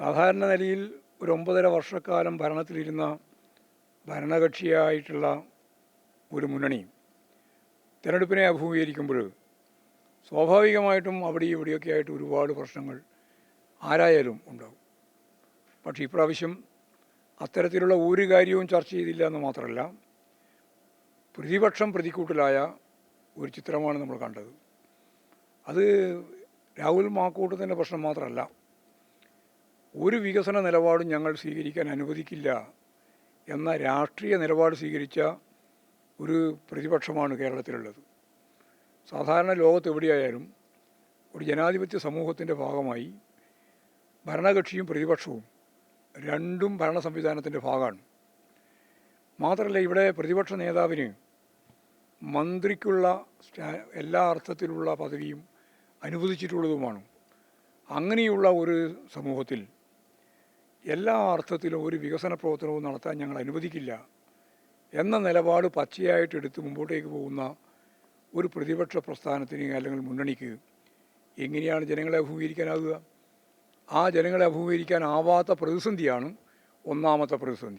സാധാരണ നിലയിൽ ഒരു ഒമ്പതര വർഷക്കാലം ഭരണത്തിലിരുന്ന ഭരണകക്ഷിയായിട്ടുള്ള ഒരു മുന്നണി തിരഞ്ഞെടുപ്പിനെ അഭിമുഖീകരിക്കുമ്പോൾ സ്വാഭാവികമായിട്ടും അവിടെയും ഇവിടെയൊക്കെ ആയിട്ട് ഒരുപാട് പ്രശ്നങ്ങൾ ആരായാലും ഉണ്ടാകും പക്ഷേ ഇപ്രാവശ്യം അത്തരത്തിലുള്ള ഒരു കാര്യവും ചർച്ച ചെയ്തില്ല എന്ന് മാത്രമല്ല പ്രതിപക്ഷം പ്രതിക്കൂട്ടിലായ ഒരു ചിത്രമാണ് നമ്മൾ കണ്ടത്. അത് രാഹുൽ മാക്കൂട്ടത്തിന്റെ പ്രശ്നം മാത്രമല്ല ഒരു വികസന നിലപാടും ഞങ്ങൾ സ്വീകരിക്കാൻ അനുവദിക്കില്ല എന്ന രാഷ്ട്രീയ നിലപാട് സ്വീകരിച്ച ഒരു പ്രതിപക്ഷമാണ് കേരളത്തിലുള്ളത്. സാധാരണ ലോകത്ത് എവിടെയായാലും ഒരു ജനാധിപത്യ സമൂഹത്തിന്റെ ഭാഗമായി ഭരണകക്ഷിയും പ്രതിപക്ഷവും രണ്ടും ഭരണ സംവിധാനത്തിന്റെ ഭാഗമാണ്. മാത്രമല്ല ഇവിടെ പ്രതിപക്ഷ നേതാവിന് മന്ത്രിക്കുള്ള എല്ലാ അർത്ഥത്തിലുള്ള പദവിയും അനുവദിച്ചിട്ടുള്ളതുമാണ് അങ്ങനെയുള്ള ഒരു സമൂഹത്തിൽ എല്ലാ അർത്ഥത്തിലും ഒരു വികസന പ്രവർത്തനവും നടത്താൻ ഞങ്ങൾ അനുവദിക്കില്ല എന്ന നിലപാട് പച്ചയായിട്ട് എടുത്ത് മുമ്പോട്ടേക്ക് പോകുന്ന ഒരു പ്രതിപക്ഷ പ്രസ്ഥാനത്തിന് അല്ലെങ്കിൽ മുന്നണിക്ക് എങ്ങനെയാണ് ജനങ്ങളെ അഭിമുഖീകരിക്കാനാകുക ആ ജനങ്ങളെ അഭിമുഖീകരിക്കാനാവാത്ത പ്രതിസന്ധിയാണ് ഒന്നാമത്തെ പ്രതിസന്ധി.